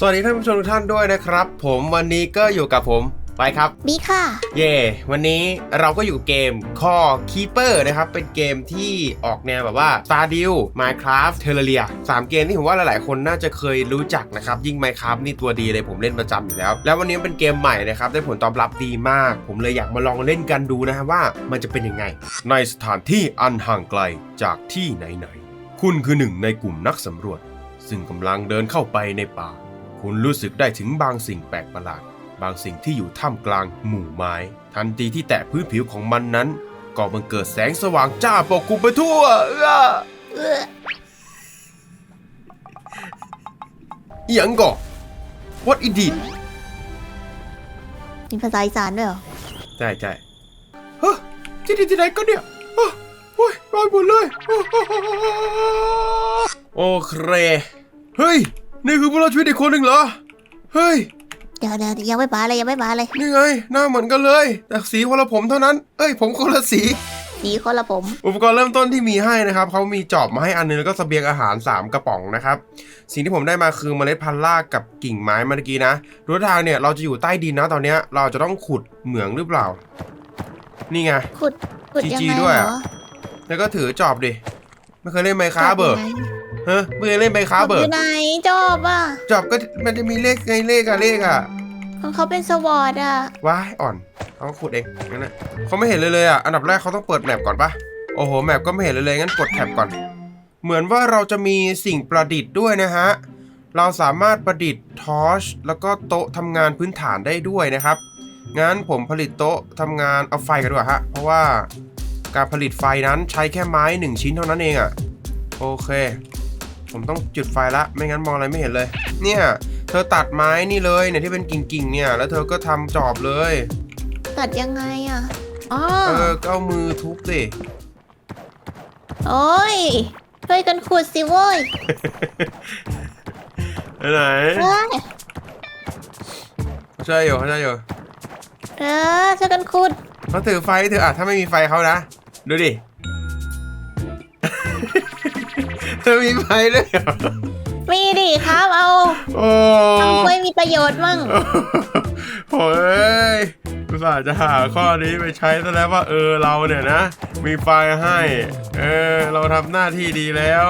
สวัสดีท่านผู้ชมทุกท่านด้วยนะครับ ผมวันนี้ก็อยู่กับผมไปครับบีค่ะ เย่วันนี้เราก็อยู่กับเกม Core Keeper นะครับ เป็นเกมที่ออกแนวแบบว่า Stardew Minecraft Terraria สามเกมที่ผมว่าหลายๆ คนน่าจะเคยรู้จักนะครับ ยิ่ง Minecraft นี่ตัวดีเลยผมเล่นประจำอยู่แล้ว แล้ววันนี้เป็นเกมใหม่นะครับ ได้ผลตอบรับดีมาก ผมเลยอยากมาลองเล่นกันดูนะครับว่ามันจะเป็นยังไง ในสถานที่อันห่างไกลจากที่ไหนๆคุณคือหนึ่งในกลุ่มนักสำรวจ ซึ่งกำลังเดินเข้าไปในป่า คุณรู้สึกได้ถึงบางสิ่งแปลกประหลาด บางสิ่งที่อยู่ท่ามกลางหมู่ไม้ ทันทีที่แตะพื้นผิวของมันนั้น ก็บังเกิดแสงสว่างจ้าปกคลุมไปทั่วเอ้อเอออิหยังก่อ What it did มีภาษาอีสานด้วยเหรอ ใช่ใช่เฮ้ยที่นี่ที่ไหนกันเนี่ยฮะโอ้ยร้อนหมดเลย โอเค เฮ้ย นี่คือผู้รอดชีวิตอีกคนหนึ่งเหรอ เฮ้ย เดี๋ยวเดี๋ยวยังไม่บาเลยยังไม่บาเลย นี่ไง หน้าเหมือนกันเลย แต่สีคนละผมเท่านั้น เอ้ย ผมคนละสี สีคนละผม อุปกรณ์เริ่มต้นที่มีให้นะครับ เขามีจอบมาให้อันนึงแล้วก็เสบียงอาหาร 3 กระป๋องนะครับ สิ่งที่ผมได้มาคือเมล็ดพันธุ์รากกับกิ่งไม้เมื่อกี้นะรู้ทางเนี่ยเราจะอยู่ใต้ดินนะตอนเนี้ยเราจะต้องขุดเหมืองหรือเปล่า นี่ไง ขุด ขุดยัง GG ไงด้วยเหรอะอแล้วก็ถือจอบดิ ไม่เคยเล่นไมค้าเบอร์ จบยังไง ฮะไม่เคยเล่นไมค้าจบเบออร์ยู่ไหนจอบอะจอบก็มันจะมีเลขไงเลขอะเลขอะของเขาเป็นสวอตอะว้ายอ่อนเขาขุดเองงั้นนะเขาไม่เห็นเลยเลยอะอันดับแรกเขาต้องเปิดแมปก่อนปะโอ้โหแมปก็ไม่เห็นเลยเลยงั้นกดแท็บก่อน เหมือนว่าเราจะมีสิ่งประดิษฐ์ด้วยนะฮะเราสามารถประดิษฐ์ทอร์ชแล้วก็โต๊ะทำงานพื้นฐานได้ด้วยนะครับงั้นผมผลิตโต๊ะทำงานเอาไฟกันดีกว่าฮะเพราะว่าการผลิตไฟนั้นใช้แค่ไม้หนึ่งชิ้นเท่านั้นเองอะ่ะโอเค ผมต้องจุดไฟละ ไม่งั้นมองอะไรไม่เห็นเลย เนี่ย เธอตัดไม้นี่เลยเนี่ยที่เป็นกิ่งๆ เนี่ย แล้วเธอก็ทำจอบเลย ตัดยังไงอะอ๋อเออก็เอามือทุบสิโอ้ยช่วยกันขุดสิโว้ยไปไหนเอ้ยเขาใช่อยู่เขาใช่อยู่เออช่วยกันขุดเขาถือไฟเธออะถ้าไม่มีไฟเขานะ ดูดิเธอ มีไฟด้วยเหรอมีดิครับเอาโอ้ทำไว้มีประโยชน์มั่งโอ้ยอุตส่าห์จะหาข้อนี้ไปใช้ซะแล้วว่าเออเราเนี่ยนะ มีไฟให้ เออ เราทำหน้าที่ดีแล้ว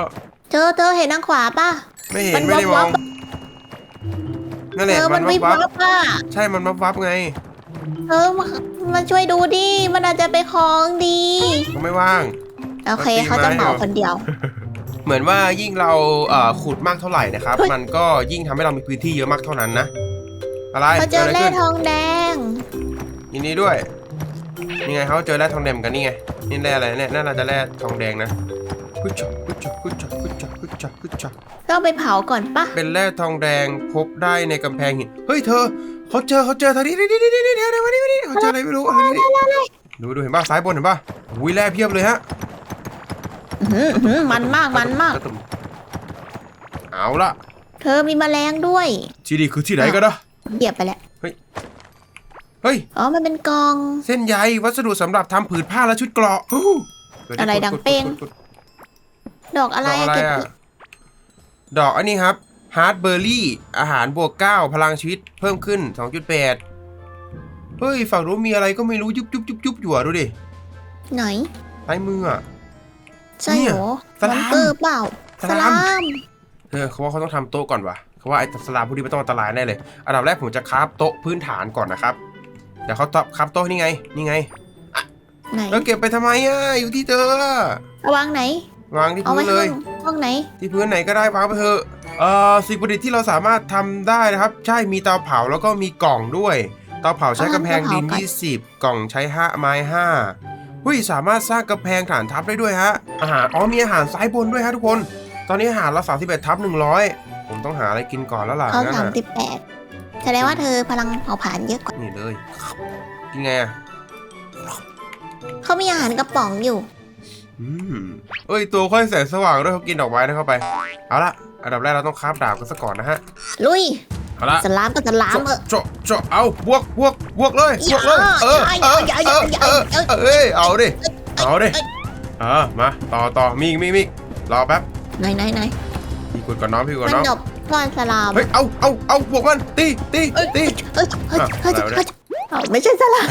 เธอเธอเห็นทางขวาป่ะไม่เห็นมันไม่ได้มวัอบงๆนั่นแหเธละอมัมันนวิบวับวับอะๆใช่มันวับวับๆไงเออมามาช่วยดูดิ มันอาจจะไปคล้องดีเขาไม่ว่าง โอเคเอาตีเขาจะไม้เหมาเหรอคนเดียว เหมือนว่ายิ่งเราเอ่อขุดมากเท่าไหร่นะครับ เฮ้ย มันก็ยิ่งทำให้เรามีพื้นที่เยอะมากเท่านั้นนะ อะไรเขาเจอกิดะไรแร่ขึ้นทองแดง ยินดีด้วยนี่ไงเขาเจอแร่ทองแดงกันนี่ไงนี่แร่อะไรเนี่ยน่าจะแร่ทองแดงนะพุชชพุชชพุชชพุชชพุชชพุชชต้องไปเผาก่อนปะเป็นแร่ทองแดงพบได้ในกำแพงหินเฮ้ยเธอเขาเจอเขาเจอเธอนี่นี่นี่นี่นี่เธอเธอมานี่มานี่เขาเจออะไรไม่รู้เอานี่นี่ดูดูเห็นป่ะซ้ายบนเห็นป่ะวิแร่เพียบเลยฮะ อื้อหือมันมากมันมาก เอาละเธอมีแมลงด้วย ที่นี่คือที่ไหนกันนะเหยียบไปแล้ว เฮ้ย อ๋อ มันเป็นกอง เส้นใยวัสดุสำหรับทำผืนผ้าและชุดเกราะฮู้อะไรดังเป้ง กดดอกอะไรดอกอะอะไรเก็บอะดอกอันนี้ครับฮาร์ดเบอร์รี่ อาหารบวก9พลังชีวิตเพิ่มขึ้น 2.8 เฮ้ย ฝั่งนู้นมีอะไรก็ไม่รู้ยุบยุบยุบยุบอยู่อะดูดิไหน ซ้ายมืออะ ใช่เหรอสลามมอนเตอร์เปล่าสสลามลามเออเขาว่าเขาต้องทำโต๊ะก่อนว่ะเขาว่าไอ้สลามพวกนี้ไม่ต้องอันตรายแน่เลย อันดับแรกผมจะคราฟโต๊ะพื้นฐานก่อนนะครับเดี๋ยวเขาตอบคราฟโต๊ะนี่ไง นี่ไงไหนแล้วเก็บไปทำไมอะอยู่ที่เธอเอาวางไหน วางที่เอาพื้ไว้นเลห้อยงห้องไหน ที่พื้นไหนก็ได้วางไปเถอะเอ่อสิ่งประดิษฐ์ที่เราสามารถทำได้นะครับ ใช่มีเตาเผาแล้วก็มีกล่องด้วยเตาเผาใช้เอากำแพงดินเตาเผาก่อน20 กล่องใช้ห้าไม้ห้า หุ้ยสามารถสร้างกำแพงฐานทัพได้ด้วยฮะ อาหารอ๋อมีอาหารซ้ายบนด้วยฮะทุกคน ตอนนี้อาหารเรา31ทับ100ผมต้องหาอะไรกินก่อนแล้วล่ะเขางั้นสามน่ะสิบแปดแสดงว่าเธอพลังเผาผลาญเยอะกว่า นี่เลย กินไงอะเขามีอาหารกระป๋องอยู่ อืมเอ้ยตัวค่อยแสงสว่างด้วยเขากินดอกไม้นะเข้าไป เอาละอันดับแรกเราต้องคราฟดาบกันซะก่อนนะฮะ ลุย เอาละสลามก็สลามเออเจาะเจาะเอาบวกบวกบวกเลยบวกเลยเอออย่าเอออย่าเอออย่าเอออย่าเอ้ยเอาดิเอ้ยเอาดิเอ้ยเออมาต่อต่อมีอีกมีอีกมีอีกรอแป๊บไหนไหนไหนพี่กดก่อนน้องพี่กดมันน้องดบซ่อนสลามเฮ้ยเอาเอาเอาบวกมันตีตีเอ้ยตีเฮ้ยเฮ้ยอะเฮ้ยอะไรวะเนี่ยเอ้าไม่ใช่สลาม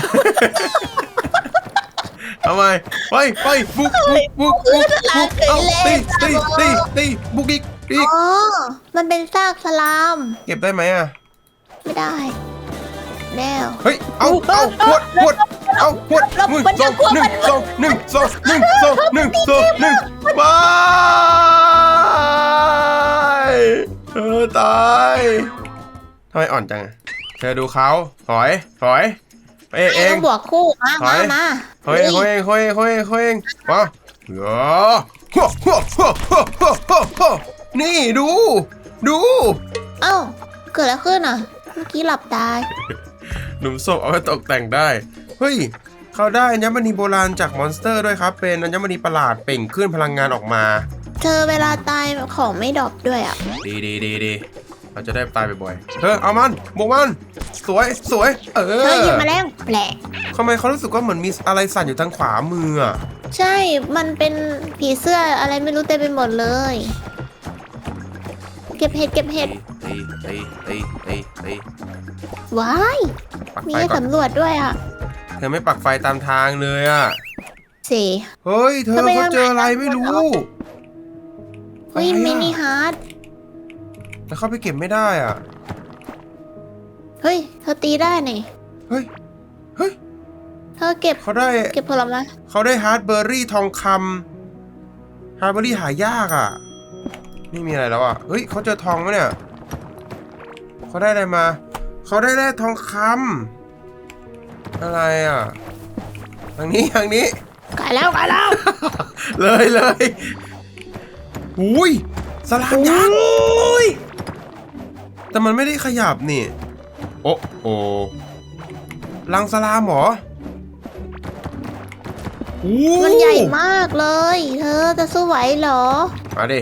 ทำไมไปไปบุกบุกบุกบุกบุกเอาตีตีตีตีบุกอีก อีกอ๋อ มันเป็นซากสลาม เก็บได้ไหมอะ ไม่ได้ แล้วเฮ้ย เอาเอาหวดหวดเอาหวดหนึ่งสองหนึ่งสองหนึ่งสองหนึ่งสองหนึ่งสองหนึ่งไปเธอตายทำไมอ่อนจังอะเธอดูเขาถอย ถอยไปเองเอต้งองบวกคู่ มาถอมายมาเฮ้ยเฮ้ยเฮ้ยเฮ้ยเฮ้ยมาเออฮัวฮัวฮัวฮัวฮัวฮัวฮัว นี่ดู ดู เอ้าเกิดอะไรขึ้นอะ เมื่อกี้หลับตายหนุ่มศพเอาไปตกแต่งได้ เฮ้ย เขาได้อัญมณีโบราณจากมอนสเตอร์ด้วยครับ เป็นอัญมณีประหลาดเปล่งขึ้นพลังงานออกมา เธอเวลาตายของไม่ดรอปด้วยอะ ดีดีดีดีเราจะได้ตายบ่อยๆเธอเอามันบวกมัน สวยสวย เอเธออหยิบมาแล้วแปลกทำไมเขารู้สึกว่าเหมือนมีอะไรสั่นอยู่ทางขวามืออะใช่ มันเป็นผีเสื้ออะไรไม่รู้เต็มไปหมดเลย เก็บเห็ดเก็บเห็ดตีตีตีตีตีว้าย ปักมีไฟให้ก่อนสำรวจด้วยอะเธอไม่ปักไฟตามทางเลยอะเสีเฮ้ย เธอทำไมเขาเจออะไรทำไมไม่รู้ เฮ้ยอะไรอะ มินิฮาร์ดแล้วเข้าไปเก็บไม่ได้อะ เฮ้ย เธอตีได้นี่เฮ้ย เฮ้ย เธอเก็บ เขาได้ เก็บผลไม้เขาได้ฮาร์ดเบอร์รี่ทองคำฮาร์ดเบอร์รี่หายากอะ ไม่มีอะไรแล้วอะเฮ้ยเขาเจอทองแล้วเนี่ยเขาได้อะไรมา เขาได้แร่ทองคำอะไรอะทางนี้ทางนี้ไก่แล้วไก่แล้ว เลยเลยอุ้ยสลามยักษ์แต่มันไม่ได้ขยับนี่ โอ้โอลังสลามเหรออู้มันใหญ่มากเลย เธอจะสู้ไหวเหรอ มาดิ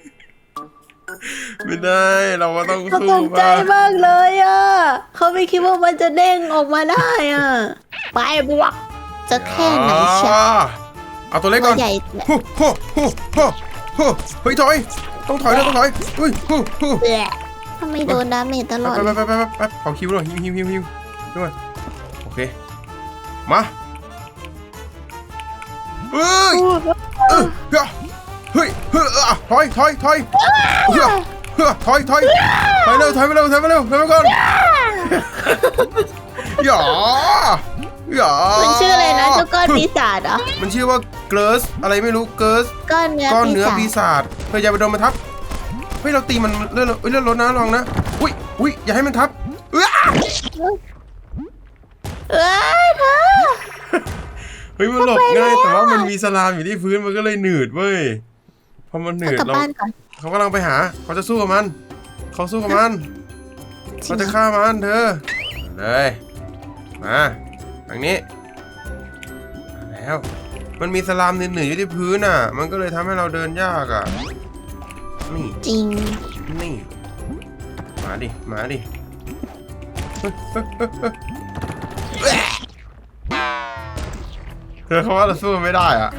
ไม่ได้ เราก็ต้องเขาสู้ตกใจบ้างมากเลยอะเขาไม่คิดว่ามันจะเด้งออกมาได้อะ ไปบวก จะแค่ไหนเชียวอ๋อเอาตัวเล็กตัก่วอนใหญ่แหละฮู้ฮู้ฮู้ฮู้ฮู้เฮ้ยถอย ต้องถอยนะต้องถอยเฮ้ยฮู้ฮู้แหละทำไมโดนดาเมจตลอดไปเลไปยไปไปไปขอคิวหน่อยฮิวฮิวฮิวฮิวด้วยโอเค มาเฮ้ยเออเฮ้ย เฮ้ยเฮ้ยอะถอยถอยถอยเฮ้ยเฮ้ยถอยถอยถอยเร็วถอยไปเร็วถอยไปเร็วถอยไปก่อนหยาหยามันชื่ออะไรนะเจ้าก้อนปีศาจเหรอมันชื่อว่าเก r ร์สอะไรไม่รู้เก r ร์สก้อนเนื้อก้อนปีเนื้อศาจปีศาจเฮ้ยอย่าไปโดนมันทับเฮ้ยเราตีมันเลื่อนเอ้ยเลื่อนรถนะลองนะอุ้ยอุ้ยอย่าให้มันทับเอ้อเอ้ยเธอเฮ้ยมันหลบทำไมง่ายแล้วแต่ว่ามันมีสลามอยู่ที่พื้นมันก็เลยหนืดเว้ย พอมันหนืดกลับเราบ้านก่อน เขากำลังไปหา เขาจะสู้กับมัน เขาสู้กับมันจริเขางจะเหรอฆ่ามันเธอเลยมาทางนี้มาแล้วมันมีสลามหนืดๆอยู่ที่พื้นอะ มันก็เลยทำให้เราเดินยากอะนี่ จริง นี่ มาดิ มาดิเธอเขาว่าเราสู้ไม่ได้อะ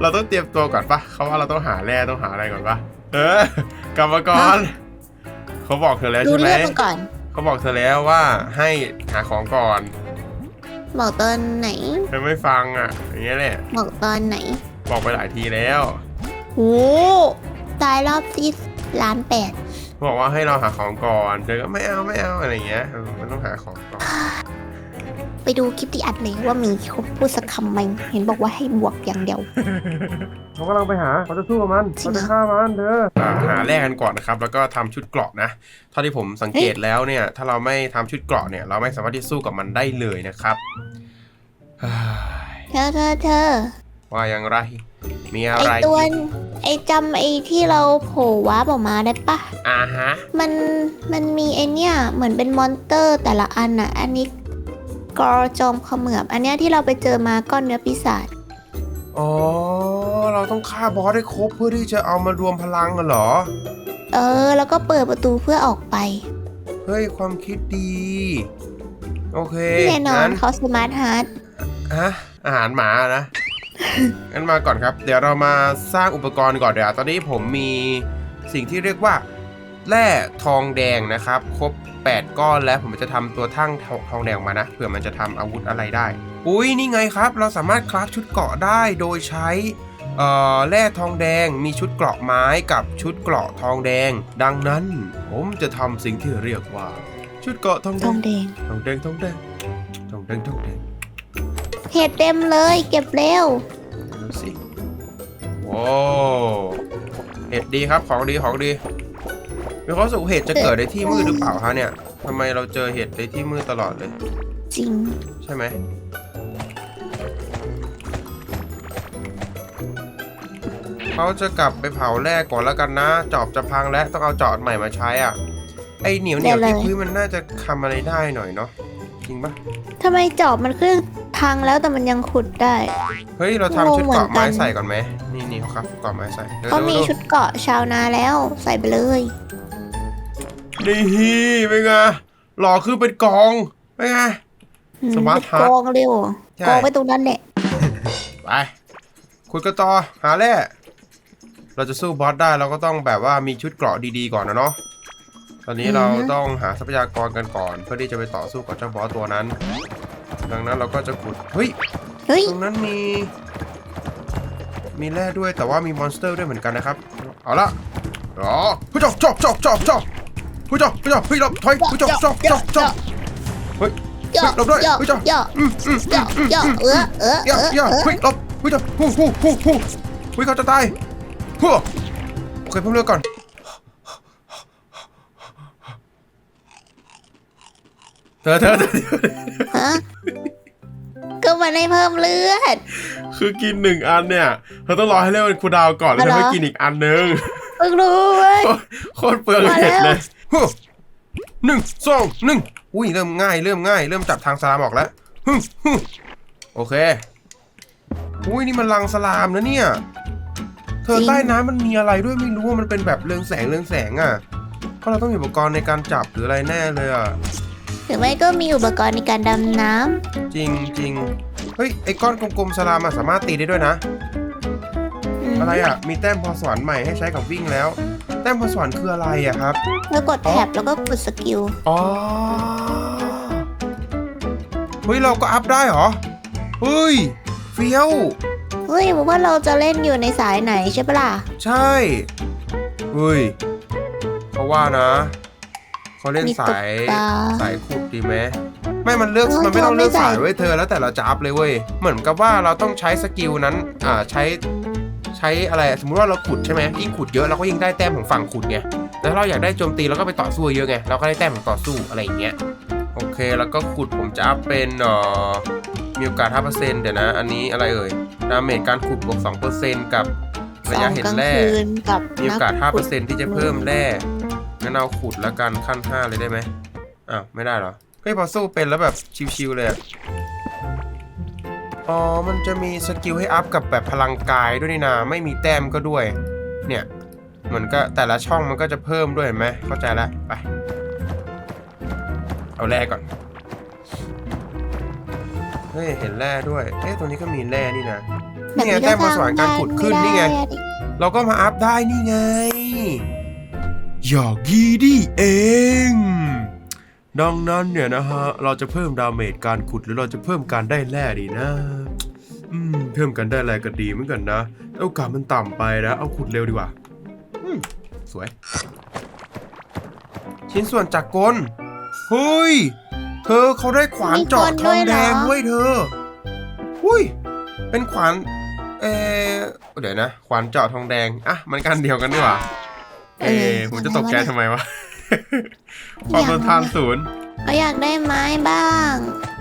เราต้องเตรียมตัวก่อนปะเขาว่าเราต้องหาแร่ต้องหาอะไรก่อนปะเออกรรมกรเขาบอกเธอแล้วดูใช่ไหมเรื่องมันก่อน เขาบอกเธอแล้วว่าให้หาของก่อนบอกตอนไหนเธอไม่ฟังอะ อย่างเงี้ยแหละบอกตอนไหน บอกไปหลายทีแล้วโอ้ตายรอบที่ล้านแปดบอกว่าให้เราหาของก่อนเธอก็ไม่เอาไม่เอาอะไรอย่างเงี้ยเออมันต้องหาของก่อน ไปดูคลิปที่อัดเลยว่ามีเขาพูดสักคำไหมเห็นบอกว่าให้บวกอย่างเดียว เขากำลังไปหาเขาจะสู้กับมันจริงเขาเหรอ จะฆ่ามันเธออ่าหาแรกกันก่อนนะครับ แล้วก็ทำชุดเกราะนะเท่าที่ผมสังเกตแล้วเนี่ย ถ้าเราไม่ทำชุดเกราะเนี่ย เราไม่สามารถที่สู้กับมันได้เลยนะครับเฮ้ยเธอเธอเธอว่าอย่างไร มีไออะไรตัวไอจำไอที่เราโผล่วาร์ปออกมาได้ปะอ่าฮะมันมันมีไอเนี่ยเหมือนเป็นมอนเตอร์แต่ละอันอะอันนี้ กอจอมเขมือบอันเนี้ยที่เราไปเจอมาก้อนเนื้อปีศาจอ๋อ เราต้องฆ่าบอสให้ครบเพื่อที่จะเอามารวมพลังกันเหรอ เออ แล้วก็เปิดประตูเพื่อออกไปเฮ้ย ความคิดดี โอเคแน่นอนงั้เขาสมาร์ทฮาร์ดฮะอาหารหมานะ งั้นมาก่อนครับ เดี๋ยวเรามาสร้างอุปกรณ์ก่อนเดี๋ยวตอนนี้ผมมีสิ่งที่เรียกว่า แร่ทองแดงนะครับ ครบ 8 ก้อนแล้วผมจะทำตัวทั้งทองแดงออกมานะเผื่อมันจะทำอาวุธอะไรได้ อุ้ยนี่ไงครับ เราสามารถคราฟชุดเกราะได้โดยใช้เอ่อแร่ทองแดงมีชุดเกราะไม้กับชุดเกราะทองแดง ดังนั้น ผมจะทำสิ่งที่เรียกว่า ชุดเกราะทองแดทองงแดงทองแดงทองแดงทองแดงทองแดงเห็ดเต็มเลยเก็บเร็วดูสิโว้เห็ดดีครับของดีของดี มีความรู้สึกว่าเห็ดจะเกิดในที่มืดหรือเปล่าฮะเนี่ยทำไมเราเจอเห็ดในที่มืดตลอดเลย จริง ใช่ไหมเขาจะกลับไปเผาแร่ก่อนแล้วกันนะ จอบจะพังแล้วต้องเอาจอบใหม่มาใช้อะ ไอเหนียวเหนียวได้ที่เลยพื้นมันน่าจะทำอะไรได้หน่อยเนาะจริงปะทำไมจอบมันขึ้นพังแล้วแต่มันยังขุดได้ เฮ้ย เราทำชุดเกราะงงเหมือนกัไม้นใส่ก่อนไหมนี่นี่เขาครับเกราะไม้ใส่ดี๋ยวเขามีดูชุดเกราะชาวนาแล้วใส่ไปเลย นี่เป็นไงหล่อคือเป็นกองเป็นไงอืมสมาร์ทฮาร์ดกองเร็วใช่ กองไปตรงนั้นแหละไปคุยกันต่อหาแร่เราจะสู้บอสได้เราก็ต้องแบบว่ามีชุดเกราะดีๆก่อนนะเนาะตอนนี้เราต้องหาทรัพยากรกันก่อน เพื่อที่จะไปต่อสู้กับเจ้าบอสตัวนั้น ดังนั้นเราก็จะขุดเฮ้ย เฮ้ยตรงนั้นมี มีแร่ด้วยแต่ว่ามีมอนสเตอร์ด้วยเหมือนกันนะครับ เอาละรอผู้จบจบจบจบจบ ผู้จบผู้จบผู้จบถอยผู้จบจบจบจบเฮ้ยเยอะหลบด้วยเยอะเฮ้ยจ้ะเยอะอืมอืมเยอะเยอะเออเอออย่าเอออย่าเออเฮ้ยหลบเฮ้ยจบฮู้ฮู้ฮู้ฮู้เฮ้ยเขาจะตายฮู้โอเคเพิ่มเลือดก่อนเธอเธอเธอฮะก็มันให้เพิ่มเลือด คือกินหนึ่งอันเนี่ยเธอต้องรอให้เลือดมันคูลดาวน์ก่อนแล้วอ๋อเธอเหรอไม่กินอีกอันนึงเพิ่งรู้เว้ยโคตรเปลืองมาเห็ดแล้วเลย ฮึหนึ่งสองหนึ่งอุ้ยเริ่มง่ายเริ่มง่าย เริ่มจับทางสลามออกแล้วฮึฮึโอเคอุ้ยนี่มันลังสลามนะเนี่ย เธอใต้น้ำมันมีอะไรด้วยไม่รู้ว่ามันเป็นแบบเรืองแสงเรืองแสงอะก็เราต้องมีอุปกรณ์ในการจับหรืออะไรแน่เลยอะหรือไม่ก็มีอุปกรณ์ในการดำน้จริงจริงเฮ้ยไอ้ก้อนกลมๆสลามอะสามารถตีได้ด้วยนะำมอะไรอะ มีแต้มพรสวรรค์ใหม่ให้ใช้กับวิ่งแล้ว แต้มพรสวรรค์คืออะไรอะครับ แล้วกดแท็บแล้วก็กดสกิล อ๋อ เฮ้ย เราก็อัพได้เหรอ เฮ้ย เฟี้ยว เฮ้ยบอกว่าเราจะเล่นอยู่ในสายไหนใช่ปะล่ะ ใช่ เฮ้ยเพราะว่านะเขาเล่นมีตกสายปลาสายขุดดีไหมไม่มันเลือกเออมันไม่ต้องเลือกเธอไม่สายใส่เว้ยเธอแล้วแต่เราจะอัพเลยเว้ยเหมือนกับว่าเราต้องใช้สกิลนั้นอ่าใช้ ใช้อะไรสมมุติว่าเราขุดใช่ไหมยิ่งขุดเยอะเราก็ยิ่งได้แต้มของฝั่งขุดไงแต่ถ้าเราอยากได้โจมตีเราก็ไปต่อสู้เยอะไงเราก็ได้แต้มของต่อสู้อะไรอย่างเงี้ยโอเคแล้วก็ขุดผมจะอัพเป็นเอ่อมีโอกาส5%เดี๋ยวนะ อันนี้อะไรเอ่ยดาเมจการขุดบวก2%กับสระอยะงเห็นกลางแร่คืนกับมีโอกาสนัขุด5%ที่จะเพิ่มแร่งั้นเอาขุดแล้วกันขั้น 5 เลยได้ไหมอ้าวไม่ได้เหรอเฮ้ยพอสู้เป็นแล้วแบบชิวๆเลย อะอ๋อ มันจะมีสกิลให้อัพกับแบบพลังกายด้วยนี่นาไม่มีแต้มก็ด้วย เนี่ยเหมือนก็แต่ละช่องมันก็จะเพิ่มด้วยเห็นไหมเข้าใจแล้วไป เอาแร่ก่อน เฮ้ย เห็นแร่ด้วย เอ๊ะ ตรงนี้ก็มีแร่นี่นะนี่ไงบบแต้มพรสวรรค์การขุดขึ้นนี่ไงม่ด้อะดิเราก็มาอัพได้นี่ไง อย่างนี้นี่เอง ดังนั้นเนี่ยนะฮะ เราจะเพิ่มดาเมจการขุดหรือเราจะเพิ่มการได้แร่ดีนะอืมเพิ่มการได้แร่ก็ดีเหมือนกันนะแต่โอกาสมันต่ำไปนะ เอาขุดเร็วดีกว่าอืมสวย ชิ้นส่วนจากกลเฮ้ย เธอเขาได้ขวานเจาะทองแดงด้วยเธอหุ้ย เป็นขวานเออเดี๋ยวนะ ขวานเจาะทองแดง อะ มันกันเดียวกันดีกว่า เออผมจะตกใจทำไมวะ ความทนทานศูนย์เขาอยากได้ไม้บ้าง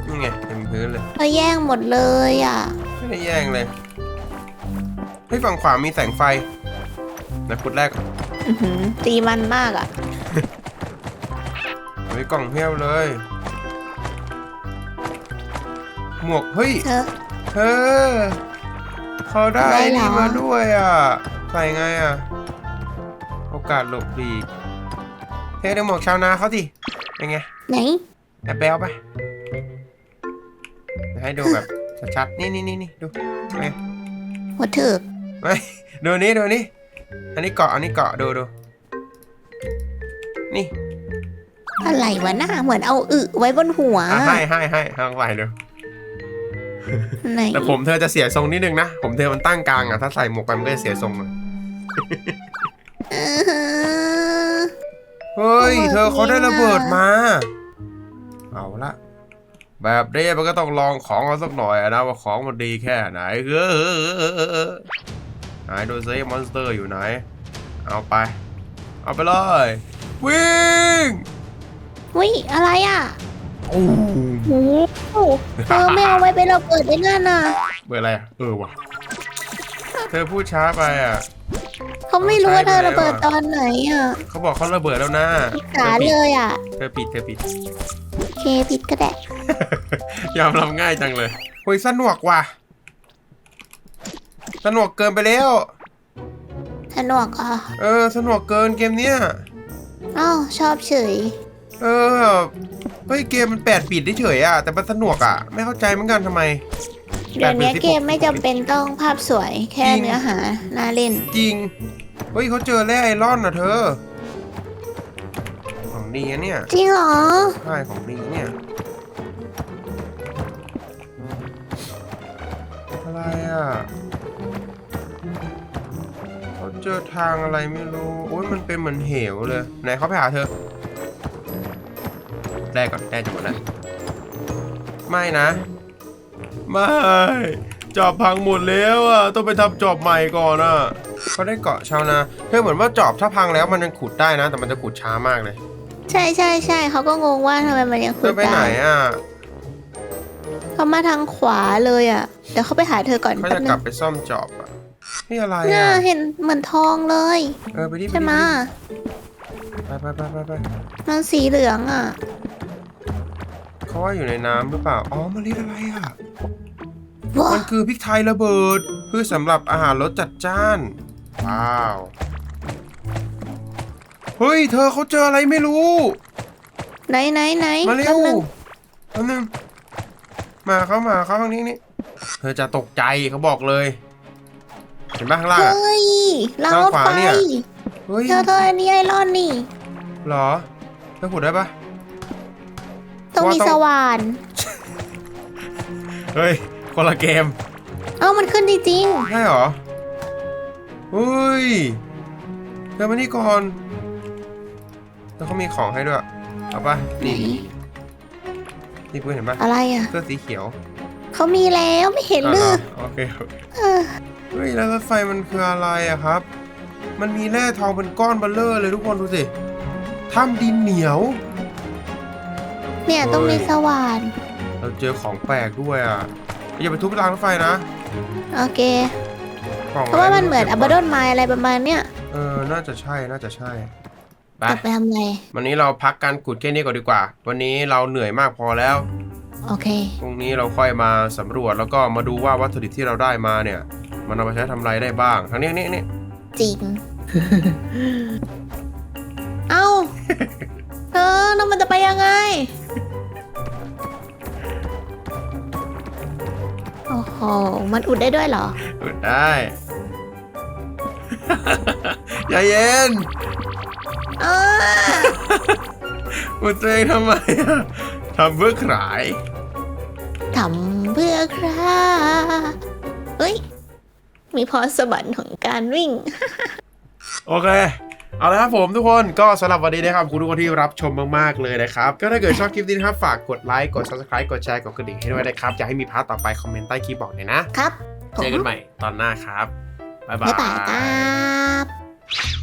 นี่ไงเต็มพื้นเลยเขาแย่งหมดเลยอะ ไม่ได้แย่งเลยเฮ้ยฝั่งขวามีแสงไฟนะขุดแรกก่อนอื้อหือตีมันมากอะ เฮ้ยกล่องเพียบเลย หมวกเฮ้ยเธอ เธอเขาได้ได้เหรอ นี่มาด้วยอะ ใส่ไงอะ โอกาสหลบหลีก เธอได้หมวกชาวนาเขาสิเป็นไงไหนแอบแบลไปเดี๋ยวให้ดูแบบชัดๆ นี่นี่นี่นี่ดูไงหัวถึกไม่ดูนี้ดูนี้อันนี้เกาะ อันนี้เกาะ ดูดู นี่ อะไรวะหน้าเหมือนเอาอึไว้บนหัว อะให้ให้ให้ทางไหวดูไหนแต่ผมเธอจะเสียทรงนิดนึงนะ ผมเธอมันตั้งกลางอะ ถ้าใส่หมวกไปมันก็จะเสียทรงอะเออ เฮ้ยระเบิดเธอเขาได้เนี่ยระเบิดมา เอาละแบบนี้มันก็ต้องลองของเอาสักหน่อยอะนะว่าของมันดีแค่ไหนเออไหนดูซิมอนสเตอร์อยู่ไหน เอาไป เอาไปเลย วิ่งวิอะไรอะโอ้โอ้โหเธอไม่เอาไว้เป็นระเบิดได้งั้นน่ะเบอร์อะไรอะเออว่ะ เธอพูดช้าไปอะ เขาไม่รู้ว่าเธอใช้ไปแล้วระเบิดตอนไหนอะเขาบอกเขาระเบิดแล้วนะสาเลยอะ เธอปิดเธอปิดเคผิดก็ได้ยอมรับง่ายจังเลยโอ้ยสนุกว่ะสนุกเกินไปแล้วสนุกอะเออสนุกเกินเกมเนี้ยอ้าวชอบเฉย เออเฮ้ยเกมมันแปดปิดเฉยๆอะแต่มันสนุกอะ ไม่เข้าใจเหมือนกันทำไม เดี๋ยวนี้แบบเกมไม่จำเป็นต้องภาพสวยแค่จริงเนื้อหาน่าเล่น จริง เฮ้ยเขาเจอแร่ไอรอนอะเธอ ของดีอะเนี่ย จริงเหรอ ใช่ของดีเนี่ย อะไรอะเขาเจอทางอะไรไม่รู้โอ้ยมันเป็นเหมือนเหวเลย ไหนเขาไปหาเธอแรกก่อนแรกจะหมดแล้วไม่นะ ไม่จอบพังหมดแล้วอะต้องไปทำจอบใหม่ก่อนอะเขาได้เกาะชาวนาเธอเหมือนว่าจอบถ้าพังแล้วมันยังขุดได้นะ แต่มันจะขุดช้ามากเลยใช่ใช่ใช่เขาก็งงว่าทำไมมันยังเธคุอยไปไหนได้อะเขามาทางขวาเลยอะเดี๋ยวเขาไปหาเธอก่อนเขาแป๊จะบนึกลังบไปซ่อมจอบอะนี่อะไรน่าอะเห็นเหมือนทองเลยเออไปดิไปดิใช่ไหมะไปไปไปไปไปมันสีเหลืองอะเขาว่าอยู่ในน้ำหรือเปล่าอ๋อมันเรียกอะไรอะ ว้ามันคือพริกไทยระเบิดเพื่อสำหรับอาหารรสจัดจ้าน ว้าว เฮ้ย เธอเขาเจออะไรไม่รู้ ไหนไหนไหนมาเร็แป๊วบนึงแป๊บนึงมาเข้ามาเข้าทางนี้นี่ เธอจะตกใจเขาบอกเลย เห็นปะข้างล่างเฮอะ้ยรางด้านรถขวาไฟเนี่ยเฮ้ยเธอเธออันนี้ไอรอนนี่เหรอเธอขุดได้ปะต้องมีว่าต้องสว่านเฮ้ย คนละเกมเอ้ามันขึ้นจริงใช่เหรอเฮ้ยเธอมานี่ก่อน แล้วเขามีของให้ด้วย เอาปะๆไหนนี่นี่เพื่อนเห็นปะอะไรอะ เสื้อสีเขียวเขามีแล้วไม่เห็นหรือโอเคโอเคเออเฮ้ยแล้วรถไฟมันคืออะไรอะครับ มันมีแร่ทองเป็นก้อนเบลเลอร์เลยทุกคนดูสิถ้ำดินเหนียว เนี่ยต้องมีสว่านเราเจอของแปลกด้วยอะ อย่าไปทุบรางรถไฟนะโอเค กล่องเพราะว่ามันเหมือนก็อับบไว้ดอนไม้อะไรประมาณเนี้ยเออ น่าจะใช่ น่าจะใช่ ไป กลับไปทำไงวันนี้เราพักการขุดแค่นี้ก่อนดีกว่า วันนี้เราเหนื่อยมากพอแล้ว โอเค พรุ่งนี้เราค่อยมาสำรวจแล้วก็มาดูว่าวัตถุดิบที่เราได้มาเนี่ย มันเอาไปใช้ทำอะไรได้บ้างทางนี้นี่นี่จริง เอ้าเออแล้วมันจะไปยังไง อ้โห มันอุดได้ด้วยเหรอ อุดได้ อย่าเย็น เออ อุดตัวเองทำไมอะทำเพื่อขาย ทำเพื่อใครเฮ้ย มีพรสวรรค์ของการวิ่ง โอเค เอาละครับผมทุกคนก็สำหรับวันนี้นะครับขอบคุณทุกคนที่รับชมมากๆเลยนะครับ ก็ถ้าเกิดชอบคลิปนี้นะครับ ฝากกดไลค์กด subscribe กดแชร์กดกระดิ่งให้ด้วยนะครับ อยากให้มีพาร์ทต่อไป คอมเมนต์ใต้คลิปบอกหน่อยนะครับผมเจอกันใหม่ตอนหน้าครับ บ๊ายบาบ๊ายบายยครับ